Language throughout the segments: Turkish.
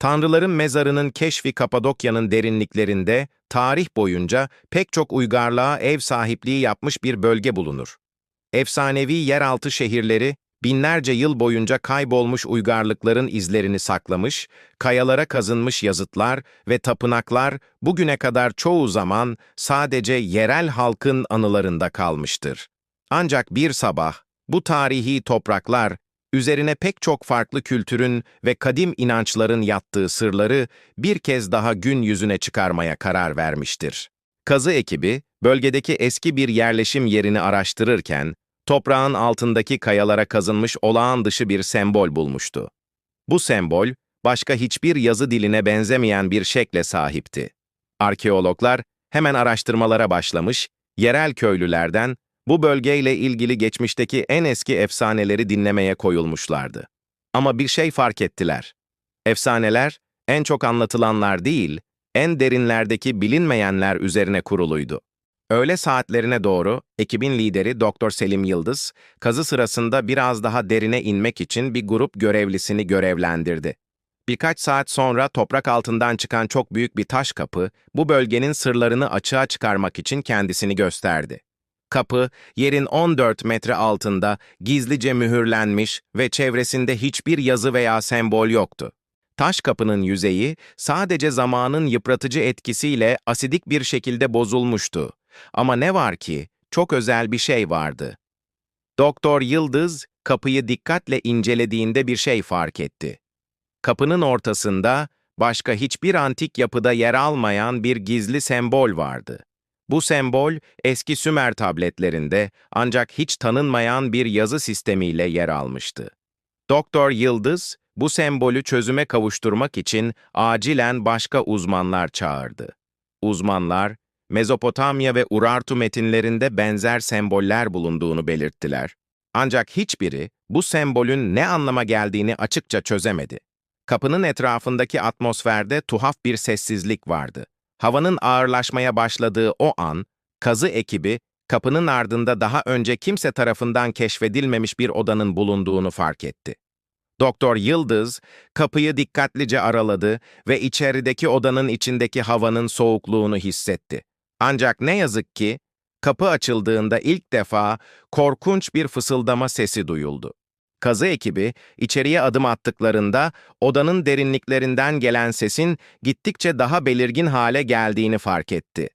Tanrıların mezarının keşfi Kapadokya'nın derinliklerinde tarih boyunca pek çok uygarlığa ev sahipliği yapmış bir bölge bulunur. Efsanevi yeraltı şehirleri binlerce yıl boyunca kaybolmuş uygarlıkların izlerini saklamış, kayalara kazınmış yazıtlar ve tapınaklar bugüne kadar çoğu zaman sadece yerel halkın anılarında kalmıştır. Ancak bir sabah bu tarihi topraklar üzerine pek çok farklı kültürün ve kadim inançların yattığı sırları bir kez daha gün yüzüne çıkarmaya karar vermiştir. Kazı ekibi, bölgedeki eski bir yerleşim yerini araştırırken, toprağın altındaki kayalara kazınmış olağan dışı bir sembol bulmuştu. Bu sembol, başka hiçbir yazı diline benzemeyen bir şekle sahipti. Arkeologlar hemen araştırmalara başlamış, yerel köylülerden bu bölgeyle ilgili geçmişteki en eski efsaneleri dinlemeye koyulmuşlardı. Ama bir şey fark ettiler. Efsaneler, en çok anlatılanlar değil, en derinlerdeki bilinmeyenler üzerine kuruluydu. Öğle saatlerine doğru ekibin lideri Doktor Selim Yıldız, kazı sırasında biraz daha derine inmek için bir grup görevlisini görevlendirdi. Birkaç saat sonra toprak altından çıkan çok büyük bir taş kapı, bu bölgenin sırlarını açığa çıkarmak için kendisini gösterdi. Kapı, yerin 14 metre altında gizlice mühürlenmiş ve çevresinde hiçbir yazı veya sembol yoktu. Taş kapının yüzeyi sadece zamanın yıpratıcı etkisiyle asidik bir şekilde bozulmuştu. Ama ne var ki, çok özel bir şey vardı. Doktor Yıldız, kapıyı dikkatle incelediğinde bir şey fark etti. Kapının ortasında, başka hiçbir antik yapıda yer almayan bir gizli sembol vardı. Bu sembol, eski Sümer tabletlerinde ancak hiç tanınmayan bir yazı sistemiyle yer almıştı. Doktor Yıldız, bu sembolü çözüme kavuşturmak için acilen başka uzmanlar çağırdı. Uzmanlar, Mezopotamya ve Urartu metinlerinde benzer semboller bulunduğunu belirttiler. Ancak hiçbiri bu sembolün ne anlama geldiğini açıkça çözemedi. Kapının etrafındaki atmosferde tuhaf bir sessizlik vardı. Havanın ağırlaşmaya başladığı o an, kazı ekibi kapının ardında daha önce kimse tarafından keşfedilmemiş bir odanın bulunduğunu fark etti. Doktor Yıldız kapıyı dikkatlice araladı ve içerideki odanın içindeki havanın soğukluğunu hissetti. Ancak ne yazık ki kapı açıldığında ilk defa korkunç bir fısıldama sesi duyuldu. Kazı ekibi içeriye adım attıklarında odanın derinliklerinden gelen sesin gittikçe daha belirgin hale geldiğini fark etti.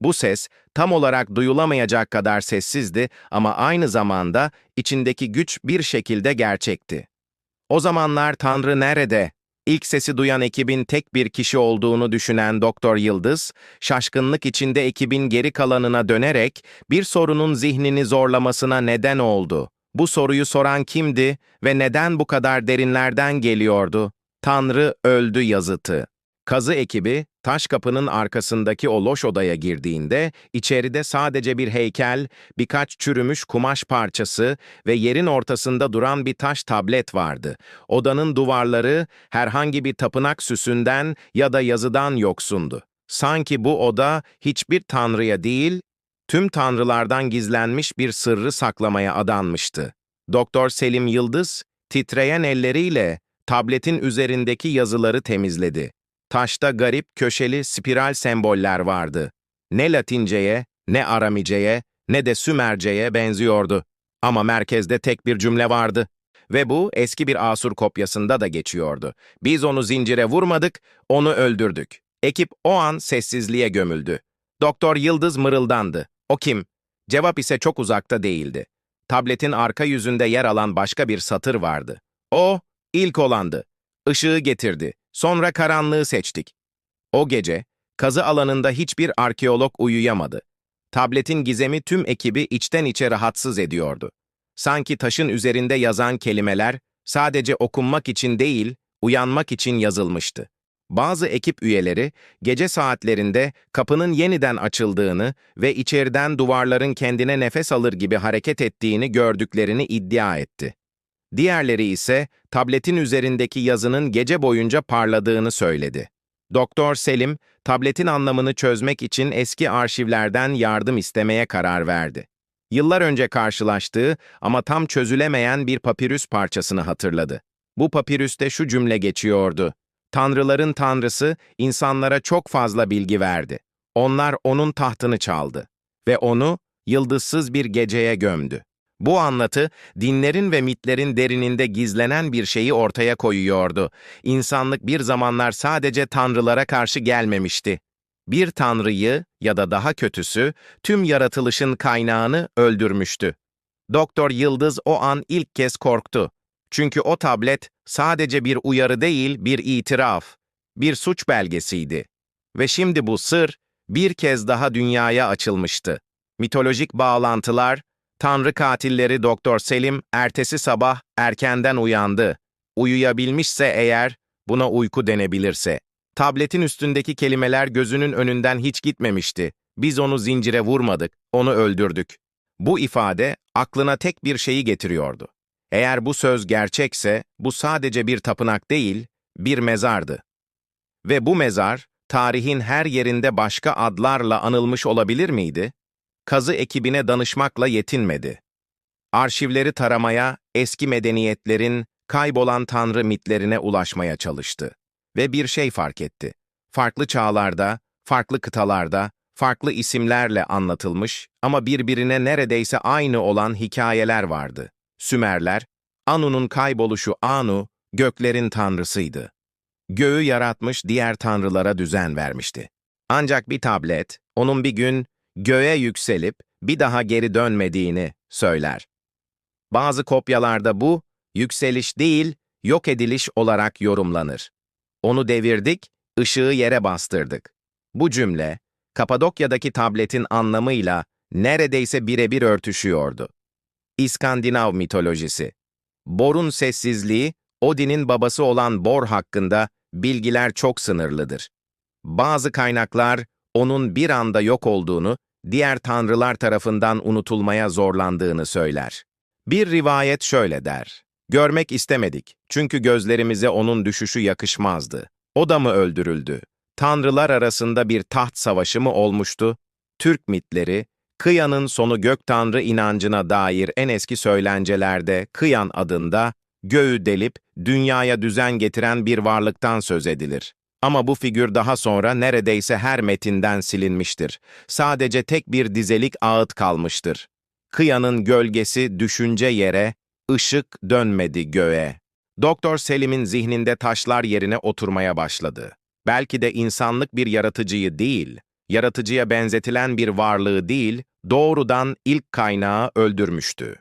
Bu ses tam olarak duyulamayacak kadar sessizdi ama aynı zamanda içindeki güç bir şekilde gerçekti. O zamanlar Tanrı nerede? İlk sesi duyan ekibin tek bir kişi olduğunu düşünen Doktor Yıldız, şaşkınlık içinde ekibin geri kalanına dönerek bir sorunun zihnini zorlamasına neden oldu. Bu soruyu soran kimdi ve neden bu kadar derinlerden geliyordu? Tanrı öldü yazıtı. Kazı ekibi, taş kapının arkasındaki o loş odaya girdiğinde, içeride sadece bir heykel, birkaç çürümüş kumaş parçası ve yerin ortasında duran bir taş tablet vardı. Odanın duvarları herhangi bir tapınak süsünden ya da yazıdan yoksundu. Sanki bu oda hiçbir tanrıya değil, tüm tanrılardan gizlenmiş bir sırrı saklamaya adanmıştı. Doktor Selim Yıldız, titreyen elleriyle tabletin üzerindeki yazıları temizledi. Taşta garip, köşeli, spiral semboller vardı. Ne Latinceye, ne Aramiceye, ne de Sümerceye benziyordu. Ama merkezde tek bir cümle vardı. Ve bu eski bir Asur kopyasında da geçiyordu. Biz onu zincire vurmadık, onu öldürdük. Ekip o an sessizliğe gömüldü. Doktor Yıldız mırıldandı. O kim? Cevap ise çok uzakta değildi. Tabletin arka yüzünde yer alan başka bir satır vardı. O, ilk olandı. Işığı getirdi. Sonra karanlığı seçtik. O gece, kazı alanında hiçbir arkeolog uyuyamadı. Tabletin gizemi tüm ekibi içten içe rahatsız ediyordu. Sanki taşın üzerinde yazan kelimeler sadece okunmak için değil, uyanmak için yazılmıştı. Bazı ekip üyeleri gece saatlerinde kapının yeniden açıldığını ve içeriden duvarların kendine nefes alır gibi hareket ettiğini gördüklerini iddia etti. Diğerleri ise tabletin üzerindeki yazının gece boyunca parladığını söyledi. Doktor Selim, tabletin anlamını çözmek için eski arşivlerden yardım istemeye karar verdi. Yıllar önce karşılaştığı ama tam çözülemeyen bir papirüs parçasını hatırladı. Bu papirüste şu cümle geçiyordu. Tanrıların tanrısı insanlara çok fazla bilgi verdi. Onlar onun tahtını çaldı ve onu yıldızsız bir geceye gömdü. Bu anlatı, dinlerin ve mitlerin derininde gizlenen bir şeyi ortaya koyuyordu. İnsanlık bir zamanlar sadece tanrılara karşı gelmemişti. Bir tanrıyı ya da daha kötüsü, tüm yaratılışın kaynağını öldürmüştü. Doktor Yıldız o an ilk kez korktu. Çünkü o tablet sadece bir uyarı değil, bir itiraf, bir suç belgesiydi. Ve şimdi bu sır bir kez daha dünyaya açılmıştı. Mitolojik bağlantılar, Tanrı katilleri Doktor Selim ertesi sabah erkenden uyandı. Uyuyabilmişse eğer, buna uyku denebilirse. Tabletin üstündeki kelimeler gözünün önünden hiç gitmemişti. Biz onu zincire vurmadık, onu öldürdük. Bu ifade aklına tek bir şeyi getiriyordu. Eğer bu söz gerçekse, bu sadece bir tapınak değil, bir mezardı. Ve bu mezar, tarihin her yerinde başka adlarla anılmış olabilir miydi? Kazı ekibine danışmakla yetinmedi. Arşivleri taramaya, eski medeniyetlerin kaybolan tanrı mitlerine ulaşmaya çalıştı. Ve bir şey fark etti. Farklı çağlarda, farklı kıtalarda, farklı isimlerle anlatılmış ama birbirine neredeyse aynı olan hikayeler vardı. Sümerler, Anu'nun kayboluşu Anu, göklerin tanrısıydı. Göğü yaratmış diğer tanrılara düzen vermişti. Ancak bir tablet, onun bir gün göğe yükselip bir daha geri dönmediğini söyler. Bazı kopyalarda bu, yükseliş değil, yok ediliş olarak yorumlanır. Onu devirdik, ışığı yere bastırdık. Bu cümle, Kapadokya'daki tabletin anlamıyla neredeyse birebir örtüşüyordu. İskandinav mitolojisi. Bor'un sessizliği, Odin'in babası olan Bor hakkında bilgiler çok sınırlıdır. Bazı kaynaklar onun bir anda yok olduğunu, diğer tanrılar tarafından unutulmaya zorlandığını söyler. Bir rivayet şöyle der. Görmek istemedik çünkü gözlerimize onun düşüşü yakışmazdı. O da mı öldürüldü? Tanrılar arasında bir taht savaşı mı olmuştu? Türk mitleri, Kıyan'ın sonu gök tanrı inancına dair en eski söylencelerde Kıyan adında göğü delip dünyaya düzen getiren bir varlıktan söz edilir. Ama bu figür daha sonra neredeyse her metinden silinmiştir. Sadece tek bir dizelik ağıt kalmıştır. Kıyanın gölgesi düşünce yere, ışık dönmedi göğe. Doktor Selim'in zihninde taşlar yerine oturmaya başladı. Belki de insanlık bir yaratıcıyı değil, yaratıcıya benzetilen bir varlığı değil, doğrudan ilk kaynağı öldürmüştü.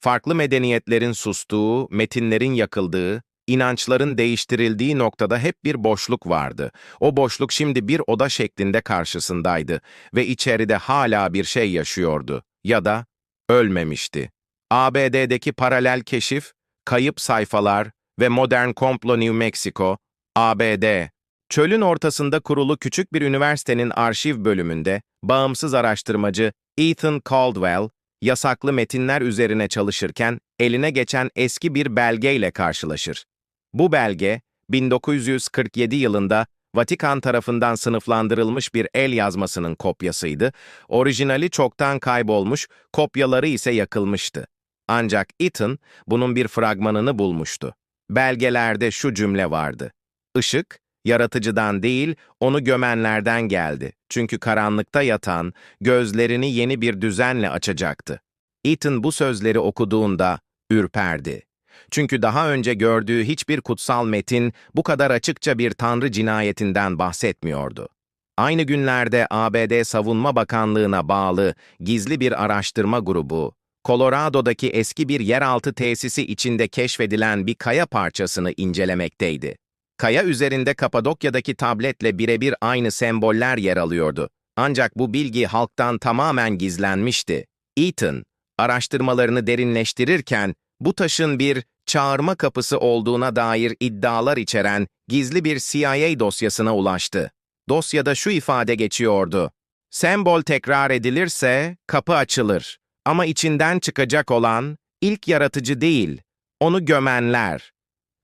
Farklı medeniyetlerin sustuğu, metinlerin yakıldığı, inançların değiştirildiği noktada hep bir boşluk vardı. O boşluk şimdi bir oda şeklinde karşısındaydı ve içeride hala bir şey yaşıyordu ya da ölmemişti. ABD'deki paralel keşif, kayıp sayfalar ve modern komplo New Mexico, ABD, çölün ortasında kurulu küçük bir üniversitenin arşiv bölümünde bağımsız araştırmacı Ethan Caldwell, yasaklı metinler üzerine çalışırken eline geçen eski bir belgeyle karşılaşır. Bu belge, 1947 yılında Vatikan tarafından sınıflandırılmış bir el yazmasının kopyasıydı, orijinali çoktan kaybolmuş, kopyaları ise yakılmıştı. Ancak Ethan bunun bir fragmanını bulmuştu. Belgelerde şu cümle vardı. Işık, yaratıcıdan değil, onu gömenlerden geldi. Çünkü karanlıkta yatan, gözlerini yeni bir düzenle açacaktı. Ethan bu sözleri okuduğunda ürperdi. Çünkü daha önce gördüğü hiçbir kutsal metin bu kadar açıkça bir tanrı cinayetinden bahsetmiyordu. Aynı günlerde ABD Savunma Bakanlığı'na bağlı gizli bir araştırma grubu, Colorado'daki eski bir yeraltı tesisi içinde keşfedilen bir kaya parçasını incelemekteydi. Kaya üzerinde Kapadokya'daki tabletle birebir aynı semboller yer alıyordu. Ancak bu bilgi halktan tamamen gizlenmişti. Ethan, araştırmalarını derinleştirirken bu taşın bir çağırma kapısı olduğuna dair iddialar içeren gizli bir CIA dosyasına ulaştı. Dosyada şu ifade geçiyordu. Sembol tekrar edilirse kapı açılır. Ama içinden çıkacak olan ilk yaratıcı değil, onu gömenler.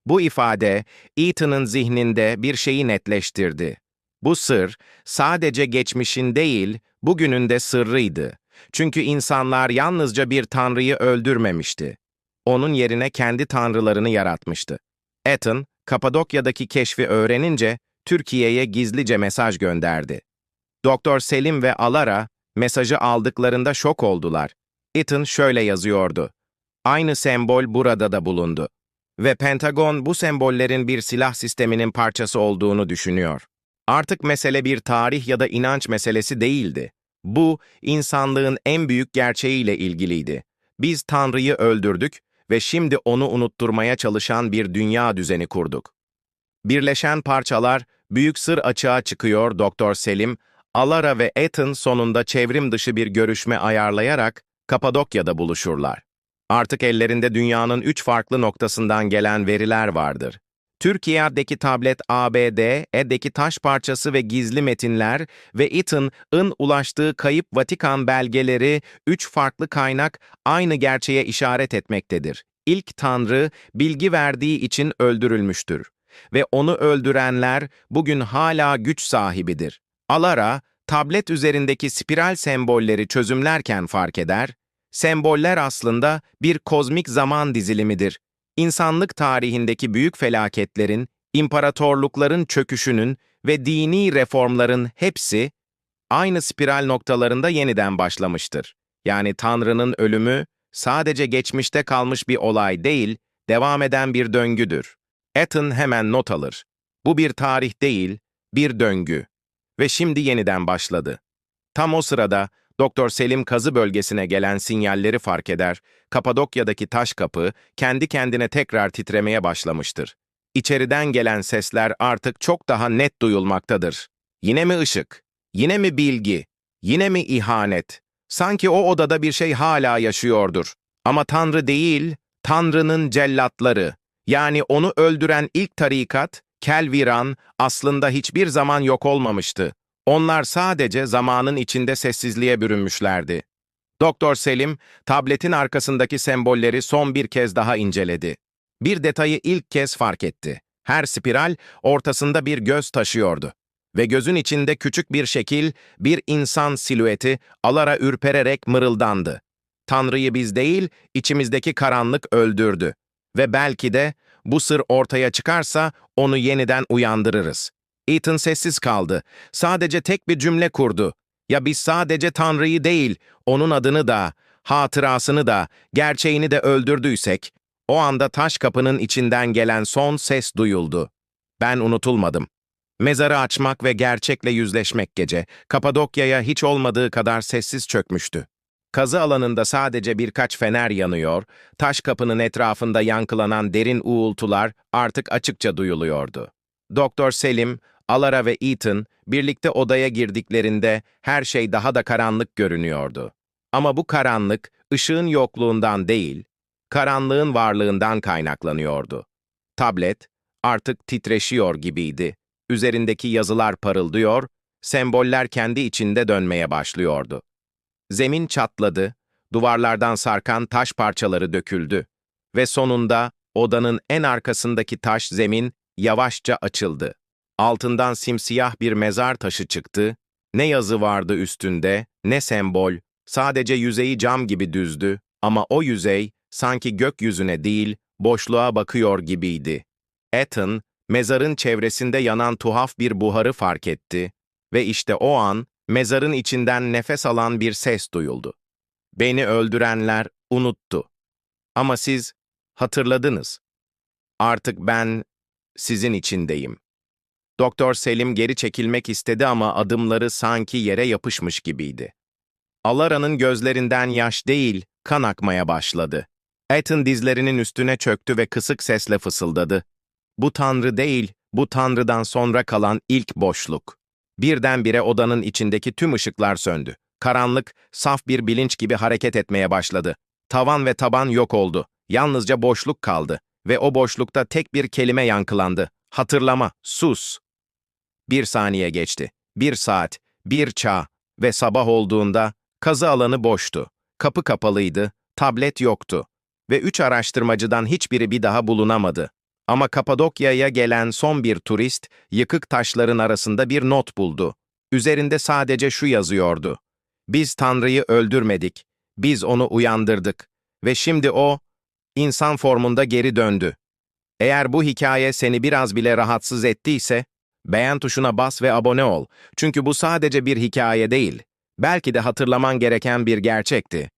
Bu ifade Ethan'ın zihninde bir şeyi netleştirdi. Bu sır sadece geçmişin değil, bugünün de sırrıydı. Çünkü insanlar yalnızca bir tanrıyı öldürmemişti. Onun yerine kendi tanrılarını yaratmıştı. Ethan, Kapadokya'daki keşfi öğrenince Türkiye'ye gizlice mesaj gönderdi. Doktor Selim ve Alara mesajı aldıklarında şok oldular. Ethan şöyle yazıyordu. Aynı sembol burada da bulundu. Ve Pentagon bu sembollerin bir silah sisteminin parçası olduğunu düşünüyor. Artık mesele bir tarih ya da inanç meselesi değildi. Bu, insanlığın en büyük gerçeğiyle ilgiliydi. Biz Tanrı'yı öldürdük ve şimdi onu unutturmaya çalışan bir dünya düzeni kurduk. Birleşen parçalar, büyük sır açığa çıkıyor Doktor Selim, Alara ve Ethan sonunda çevrim dışı bir görüşme ayarlayarak Kapadokya'da buluşurlar. Artık ellerinde dünyanın üç farklı noktasından gelen veriler vardır. Türkiye'deki tablet ABD'deki taş parçası ve gizli metinler ve Ethan'ın ulaştığı kayıp Vatikan belgeleri üç farklı kaynak aynı gerçeğe işaret etmektedir. İlk Tanrı bilgi verdiği için öldürülmüştür ve onu öldürenler bugün hala güç sahibidir. Alara, tablet üzerindeki spiral sembolleri çözümlerken fark eder, semboller aslında bir kozmik zaman dizilimidir. İnsanlık tarihindeki büyük felaketlerin, imparatorlukların çöküşünün ve dini reformların hepsi aynı spiral noktalarında yeniden başlamıştır. Yani Tanrı'nın ölümü sadece geçmişte kalmış bir olay değil, devam eden bir döngüdür. Ethan hemen not alır. Bu bir tarih değil, bir döngü. Ve şimdi yeniden başladı. Tam o sırada Doktor Selim kazı bölgesine gelen sinyalleri fark eder, Kapadokya'daki taş kapı kendi kendine tekrar titremeye başlamıştır. İçeriden gelen sesler artık çok daha net duyulmaktadır. Yine mi ışık? Yine mi bilgi? Yine mi ihanet? Sanki o odada bir şey hala yaşıyordur. Ama Tanrı değil, Tanrı'nın cellatları, yani onu öldüren ilk tarikat, Kelviran, aslında hiçbir zaman yok olmamıştı. Onlar sadece zamanın içinde sessizliğe bürünmüşlerdi. Doktor Selim, tabletin arkasındaki sembolleri son bir kez daha inceledi. Bir detayı ilk kez fark etti. Her spiral ortasında bir göz taşıyordu. Ve gözün içinde küçük bir şekil, bir insan silüeti alara ürpererek mırıldandı. Tanrı'yı biz değil, içimizdeki karanlık öldürdü. Ve belki de bu sır ortaya çıkarsa onu yeniden uyandırırız. Ethan sessiz kaldı. Sadece tek bir cümle kurdu. Ya biz sadece Tanrı'yı değil, onun adını da, hatırasını da, gerçeğini de öldürdüysek, o anda taş kapının içinden gelen son ses duyuldu. Ben unutulmadım. Mezarı açmak ve gerçekle yüzleşmek gece, Kapadokya'ya hiç olmadığı kadar sessiz çökmüştü. Kazı alanında sadece birkaç fener yanıyor, taş kapının etrafında yankılanan derin uğultular artık açıkça duyuluyordu. Doktor Selim, Alara ve Ethan birlikte odaya girdiklerinde her şey daha da karanlık görünüyordu. Ama bu karanlık ışığın yokluğundan değil, karanlığın varlığından kaynaklanıyordu. Tablet artık titreşiyor gibiydi. Üzerindeki yazılar parıldıyor, semboller kendi içinde dönmeye başlıyordu. Zemin çatladı, duvarlardan sarkan taş parçaları döküldü ve sonunda odanın en arkasındaki taş zemin yavaşça açıldı. Altından simsiyah bir mezar taşı çıktı, ne yazı vardı üstünde, ne sembol, sadece yüzeyi cam gibi düzdü ama o yüzey sanki gökyüzüne değil, boşluğa bakıyor gibiydi. Ethan, mezarın çevresinde yanan tuhaf bir buharı fark etti ve işte o an mezarın içinden nefes alan bir ses duyuldu. Beni öldürenler unuttu. Ama siz hatırladınız. Artık ben sizin içindeyim. Doktor Selim geri çekilmek istedi ama adımları sanki yere yapışmış gibiydi. Alara'nın gözlerinden yaş değil, kan akmaya başladı. Ethan dizlerinin üstüne çöktü ve kısık sesle fısıldadı. Bu tanrı değil, bu tanrıdan sonra kalan ilk boşluk. Birdenbire odanın içindeki tüm ışıklar söndü. Karanlık, saf bir bilinç gibi hareket etmeye başladı. Tavan ve taban yok oldu. Yalnızca boşluk kaldı ve o boşlukta tek bir kelime yankılandı. Hatırlama, sus. Bir saniye geçti. Bir saat, bir çağ ve sabah olduğunda kazı alanı boştu. Kapı kapalıydı, tablet yoktu ve üç araştırmacıdan hiçbiri bir daha bulunamadı. Ama Kapadokya'ya gelen son bir turist, yıkık taşların arasında bir not buldu. Üzerinde sadece şu yazıyordu. Biz Tanrı'yı öldürmedik, biz onu uyandırdık ve şimdi o, insan formunda geri döndü. Eğer bu hikaye seni biraz bile rahatsız ettiyse, beğen tuşuna bas ve abone ol. Çünkü bu sadece bir hikaye değil, belki de hatırlaman gereken bir gerçekti.